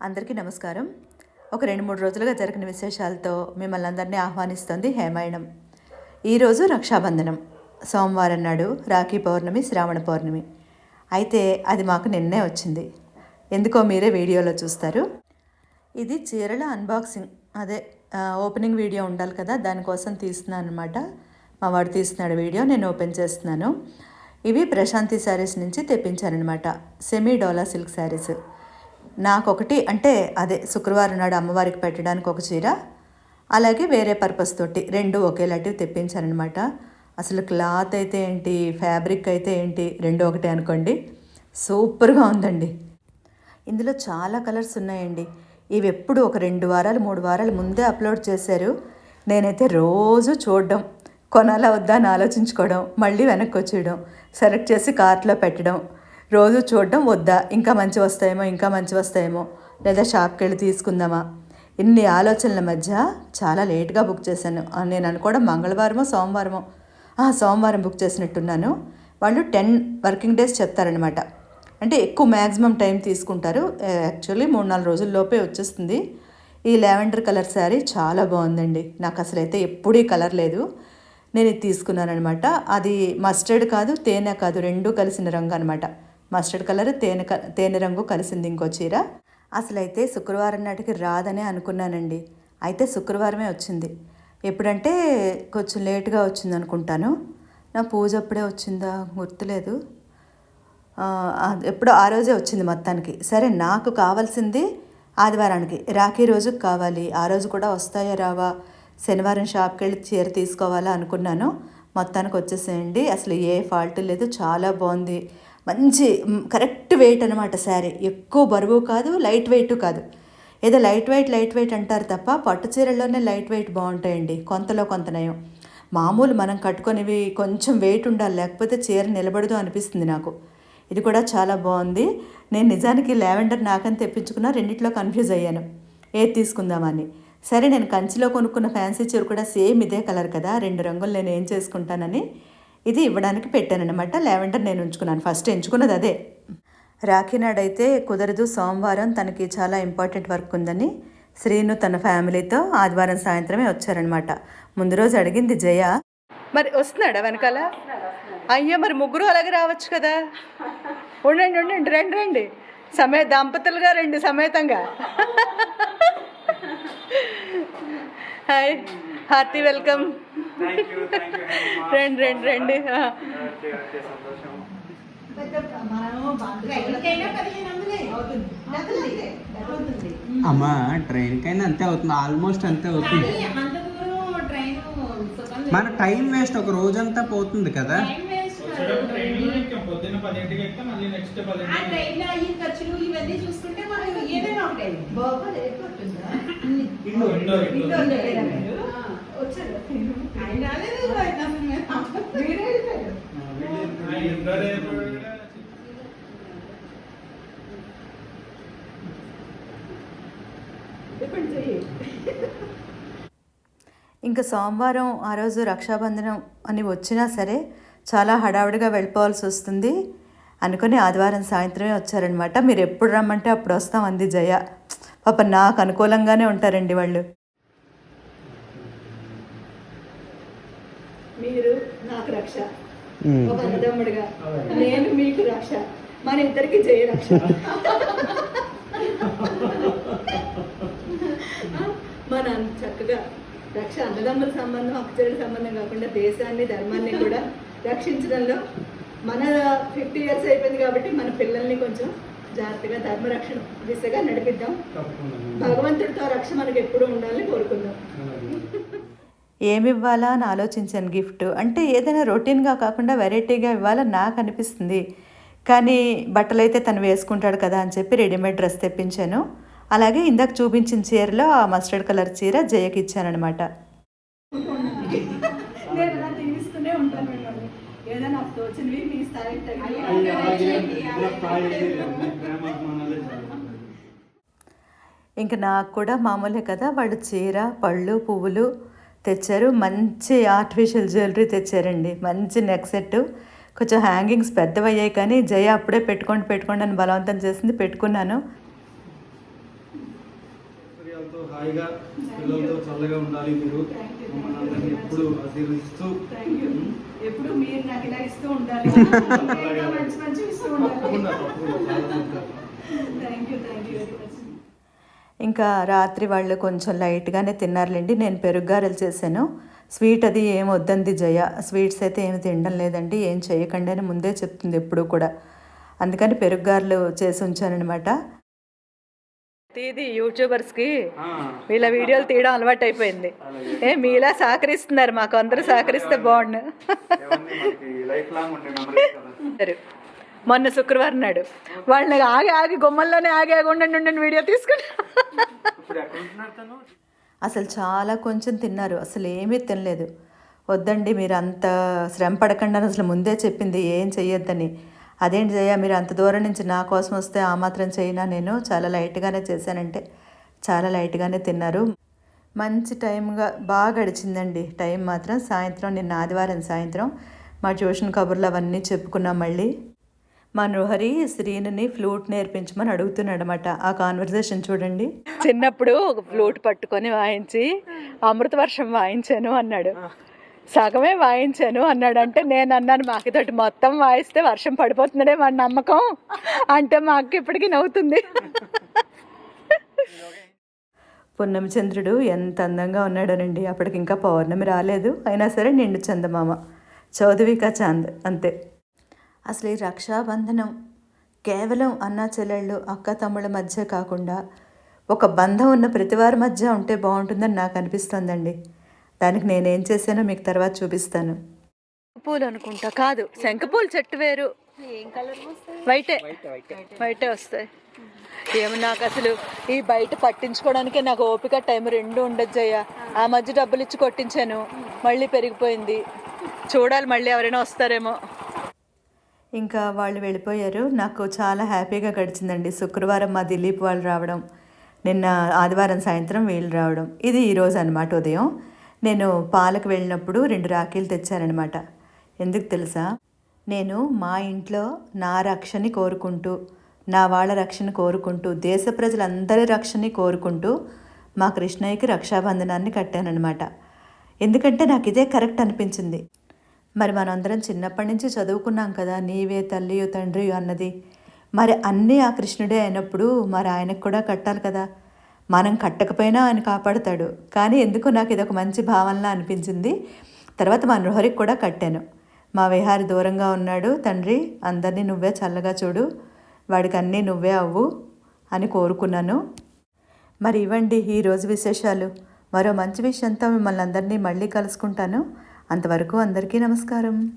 అందరికీ నమస్కారం. ఒక రెండు మూడు రోజులుగా జరిగిన విశేషాలతో మిమ్మల్ని అందరినీ ఆహ్వానిస్తోంది హేమాయణం. ఈరోజు రక్షాబంధనం. సోమవారం నాడు రాఖీ పౌర్ణమి శ్రావణ పౌర్ణమి. అయితే అది మాకు నిన్నే వచ్చింది. ఎందుకో మీరే వీడియోలో చూస్తారు. ఇది చీరల అన్బాక్సింగ్ అదే ఓపెనింగ్ వీడియో ఉండాలి కదా దానికోసం తీస్తున్నాను అనమాట మా వాడు తీస్తున్నాడు వీడియో నేను ఓపెన్ చేస్తున్నాను. ఇవి ప్రశాంతి శారీస్ నుంచి తెప్పించానమాట సెమీ డోలా సిల్క్ శారీస్. నాకొకటి అంటే అదే శుక్రవారం నాడు అమ్మవారికి పెట్టడానికి ఒక చీర అలాగే వేరే పర్పస్ తోటి రెండు ఒకేలాంటివి తెప్పించానమాట అసలు క్లాత్ అయితే ఏంటి ఫ్యాబ్రిక్ అయితే ఏంటి రెండు ఒకటే అనుకోండి సూపర్గా ఉందండి. ఇందులో చాలా కలర్స్ ఉన్నాయండి. ఇవి ఎప్పుడు ఒక రెండు వారాలు మూడు వారాలు ముందే అప్లోడ్ చేశారు. నేనైతే రోజు చూడడం. కొనాలా వద్దా అని ఆలోచించుకోవడం మళ్ళీ వెనక్కి వచ్చేయడం సెలెక్ట్ చేసి కార్ట్లో పెట్టడం రోజు చూడడం వద్దా ఇంకా మంచి వస్తాయేమో ఇంకా మంచి వస్తాయేమో లేదా షాప్కి వెళ్ళి తీసుకుందామా? ఇన్ని ఆలోచనల మధ్య చాలా లేట్గా బుక్ చేశాను. నేను అనుకోవడం మంగళవారమో సోమవారమో. సోమవారం బుక్ చేసినట్టున్నాను. వాళ్ళు టెన్ వర్కింగ్ డేస్ చెప్తారనమాట అంటే ఎక్కువ మ్యాక్సిమం టైం తీసుకుంటారు. యాక్చువల్లీ మూడు నాలుగు రోజుల్లోపే వచ్చేస్తుంది. ఈ లావెండర్ కలర్ శారీ చాలా బాగుందండి. నాకు అసలు అయితే ఎప్పుడూ కలర్ లేదు. నేను ఇది తీసుకున్నాను అనమాట అది మస్టర్డ్ కాదు తేనె కాదు రెండు కలిసిన రంగు అనమాట మస్టర్డ్ కలర్ తేనె క- తేనె రంగు కలిసింది ఇంకో చీర. అసలైతే శుక్రవారం నాటికి రాదనే అనుకున్నానండి. అయితే శుక్రవారమే వచ్చింది. ఎప్పుడంటే కొంచెం లేట్గా వచ్చింది అనుకుంటాను. నా పూజ అప్పుడే వచ్చిందా? గుర్తులేదు. అది ఎప్పుడో ఆ రోజే వచ్చింది మొత్తానికి. సరే నాకు కావాల్సింది ఆదివారానికి. రాఖీ రోజుకి కావాలి. ఆ రోజు కూడా వస్తాయా రావా? శనివారం షాప్కి వెళ్ళి చీర తీసుకోవాలా అనుకున్నాను. మొత్తానికి వచ్చేసేయండి అసలు ఏ ఫాల్ట్ లేదు. చాలా బాగుంది మంచి కరెక్ట్ వెయిట్ అనమాట శారీ. ఎక్కువ బరువు కాదు లైట్ వెయిట్ కాదు. ఏదో లైట్ వెయిట్ లైట్ వెయిట్ అంటారు తప్ప పట్టు చీరల్లోనే లైట్ వెయిట్ బాగుంటాయండి కొంతలో కొంత నయం. మామూలు మనం కట్టుకునేవి కొంచెం వెయిట్ ఉండాలి. లేకపోతే చీర నిలబడదు అనిపిస్తుంది నాకు. ఇది కూడా చాలా బాగుంది నేను నిజానికి లావెండర్ నాకని తెప్పించుకున్నా. రెండిట్లో కన్ఫ్యూజ్ అయ్యాను. ఏది తీసుకుందామని? సరే నేను కంచిలో కొనుక్కున్న ఫ్యాన్సీ చీర కూడా సేమ్ ఇదే కలర్ కదా రెండు రంగులు నేను ఏం చేసుకుంటానని ఇది ఇవ్వడానికి పెట్టానన్నమాట. లావెండర్ నేను ఉంచుకున్నాను ఫస్ట్ ఎంచుకున్నది అదే. రాఖీనాడైతే కుదరదు సోమవారం తనకి చాలా ఇంపార్టెంట్ వర్క్ ఉందని శ్రీను తన ఫ్యామిలీతో ఆదివారం సాయంత్రమే వచ్చారనమాట ముందు రోజు అడిగింది జయ. మరి వస్తున్నాడా వెనకాల? అయ్యో మరి ముగ్గురు అలాగే రావచ్చు కదా. ఉండండి ఉండండి రండి రండి. సమయ దంపతులుగా రండి సమేతంగా. హాయ్ హార్టీ వెల్కమ్ రండి రండి రండి ఆ. అమ్మా ట్రైన్ కైనా అంతే అవుతుంది ఆల్మోస్ట్ అంతే అవుతుంది. మన టైం వేస్ట్ ఒక రోజంతా పోతుంది కదా. టైం వేస్ట్ పొద్దున్న పదింటికి ఎక్కితే మళ్ళీ నెక్స్ట్ ఆ పదింటికి ట్రైన్లో అయ్యి ఖర్చులు ఇవన్నీ చూసుకుంటే మనం ఏదైనా ఇంకా సోమవారం ఆ రోజు రక్షాబంధనం అని వచ్చినా సరే చాలా హడావుడిగా వెళ్ళిపోవాల్సి వస్తుంది అనుకుని ఆదివారం సాయంత్రమే వచ్చారనమాట మీరు ఎప్పుడు రమ్మంటే అప్పుడు వస్తాం అంది జయ. పాప నాకు అనుకూలంగానే ఉంటారండి వాళ్ళు. మీరు నాకు రక్ష. ఒక అన్నదమ్ముడిగా. నేను మీకు రక్ష. మన ఇద్దరికి జయ రక్ష. మన చక్కగా రక్ష అన్నదమ్ముల సంబంధం అక్కచెల్లి సంబంధం కాకుండా దేశాన్ని ధర్మాన్ని కూడా రక్షించడంలో మన ఫిఫ్టీ ఇయర్స్ అయిపోయింది కాబట్టి మన పిల్లల్ని కొంచెం జాగ్రత్తగా ధర్మరక్షణ దిశగా నడిపిద్దాం. భగవంతుడితో రక్ష మనకి ఎప్పుడూ ఉండాలని కోరుకుందాం. ఏమి ఇవ్వాలా అని ఆలోచించాను గిఫ్ట్. అంటే ఏదైనా రొటీన్గా కాకుండా వెరైటీగా ఇవ్వాలని నాకు అనిపిస్తుంది. కానీ బట్టలు అయితే తను వేసుకుంటాడు కదా అని చెప్పి రెడీమేడ్ డ్రెస్ తెప్పించాను. అలాగే ఇందాక చూపించిన చీరలో ఆ మస్టర్డ్ కలర్ చీర జయకి ఇచ్చానమాట నేను అలా తీస్తూనే ఉంటాను మిమ్మల్ని నాకు తోచినవి మీ స్థాయి. ఇంకా నాకు కూడా మామూలే కదా. వాళ్ళు చీర పళ్ళు పువ్వులు తెచ్చారు. మంచి ఆర్టిఫిషియల్ జ్యువెలరీ తెచ్చారండి. మంచి నెక్ సెట్ కొంచెం హ్యాంగింగ్స్ పెద్దవయ్యాయి కానీ జయ అప్పుడే పెట్టుకోండి పెట్టుకోండి అని బలవంతం చేసింది. పెట్టుకున్నాను. హాయిగా పిల్లలతో చల్లగా ఉండాలి మీరు. అందరినీ ఎప్పుడు ఆశీర్వదిస్తూ ఎప్పుడు మీరు నాకు ఇలా ఇస్తూ ఉండాలి. మంచి మంచి ఇస్తూ ఇంకా రాత్రి వాళ్ళు కొంచెం లైట్గానే తిన్నారులేండి. నేను పెరుగ్గారెలు చేశాను. స్వీట్ అది ఏం వద్దంది జయ. స్వీట్స్ అయితే ఏమి తినడం లేదండి. ఏం చేయకండి అని ముందే చెప్తుంది ఎప్పుడు కూడా. అందుకని పెరుగ్గారెలు చేసి ఉంచానమాట ఇది యూట్యూబర్స్కి వీళ్ళ వీడియోలు తీయడం అలవాటు అయిపోయింది ఏ మీలా సహకరిస్తున్నారు మాకు అందరూ సహకరిస్తే బాగుండు. ఇవన్నీ మనకి లైఫ్ లాంగ్ ఉండే మెమరీస్ కదా. సరే. మొన్న శుక్రవారం నాడు వాళ్ళని ఆగి ఆగి గుమ్మల్లోనే ఆగి ఆగి ఉండండి ఉండండి వీడియో తీసుకుని ఇప్పుడు ఎక్కడ ఉంటున్నారు తను? అసలు చాలా కొంచెం తిన్నారు అసలు ఏమీ తినలేదు. వద్దండి మీరు అంత శ్రమ పడకండి అని అసలు ముందే చెప్పింది ఏం చెయ్యొద్దని. అదేంటి జయ మీరు అంత దూరం నుంచి నా కోసం వస్తే ఆ మాత్రం చేయనా? నేను చాలా లైట్గానే చేశానంటే చాలా లైట్గానే తిన్నారు. మంచి టైంగా బాగా గడిచిందండి. టైం మాత్రం సాయంత్రం నిన్న ఆదివారం సాయంత్రం మా ట్యూషన్ కబుర్లు అవన్నీ చెప్పుకున్నాం మళ్ళీ. మా నృహరి శ్రీనుని ఫ్లూట్ నేర్పించమని అడుగుతున్నాడు అనమాట ఆ కాన్వర్జేషన్ చూడండి. చిన్నప్పుడు ఒక ఫ్లూట్ పట్టుకొని వాయించి అమృత వర్షం వాయించాను అన్నాడు. సగమే వాయించాను. అన్నాడు అంటే నేను అన్నాను మా అక్కతోటి మొత్తం వాయిస్తే వర్షం పడిపోతుందనే మన నమ్మకం. అంటే మా అక్క ఇప్పటికీ నవ్వుతుంది. పున్నమిచంద్రుడు ఎంత అందంగా ఉన్నాడోనండి. అప్పటికి ఇంకా పౌర్ణమి రాలేదు. అయినా సరే నిండు చందమామ. చౌదవిక చాంద్ అంతే. అసలు ఈ రక్షాబంధనం కేవలం అన్నా చెల్లెళ్ళు అక్క తమ్ముళ్ళ మధ్య కాకుండా ఒక బంధం ఉన్న ప్రతివారి మధ్య ఉంటే బాగుంటుందని నాకు అనిపిస్తుందండి. దానికి నేనేం చేశానో మీకు తర్వాత చూపిస్తాను. పూలు అనుకుంటా కాదు శంఖపూలు చెట్టు వేరు. వైటే. వైటే వస్తాయి. ఏమో నాకు అసలు ఈ బయట పట్టించుకోవడానికే నాకు ఓపిక టైం రెండు ఉండదు జయ్య ఆ మధ్య డబ్బులు ఇచ్చి కొట్టించాను. మళ్ళీ పెరిగిపోయింది. చూడాలి మళ్ళీ ఎవరైనా వస్తారేమో. ఇంకా వాళ్ళు వెళ్ళిపోయారు. నాకు చాలా హ్యాపీగా గడిచిందండి. శుక్రవారం మా దిలీప్ వాళ్ళు రావడం నిన్న ఆదివారం సాయంత్రం వీళ్ళు రావడం. ఇది ఈరోజు అనమాట ఉదయం. నేను పాలకు వెళ్ళినప్పుడు రెండు రాఖీలు తెచ్చారనమాట ఎందుకు తెలుసా? నేను మా ఇంట్లో నా రక్షణని కోరుకుంటూ నా వాళ్ళ రక్షణ కోరుకుంటూ దేశ ప్రజలందరి రక్షణని కోరుకుంటూ మా కృష్ణయ్యకి రక్షాబంధనాన్ని కట్టానన్నమాట. ఎందుకంటే నాకు ఇదే కరెక్ట్ అనిపించింది. మరి మనందరం చిన్నప్పటి నుంచి చదువుకున్నాం కదా నీవే తల్లి తండ్రి అన్నది. మరి అన్నీ ఆ కృష్ణుడే అయినప్పుడు మరి ఆయనకు కూడా కట్టాలి కదా. మనం కట్టకపోయినా ఆయన కాపాడుతాడు. కానీ ఎందుకు నాకు ఇది ఒక మంచి భావనలా అనిపించింది. తర్వాత మా నృహరికి కూడా కట్టాను. మా విహారి దూరంగా ఉన్నాడు. తండ్రి అందరినీ నువ్వే చల్లగా చూడు. వాడికి అన్నీ నువ్వే అవ్వు అని కోరుకున్నాను. మరి ఇవ్వండి ఈరోజు విశేషాలు. మరో మంచి విషయంతో మిమ్మల్ని అందరినీ మళ్ళీ కలుసుకుంటాను. అంతవరకు అందరికీ నమస్కారం.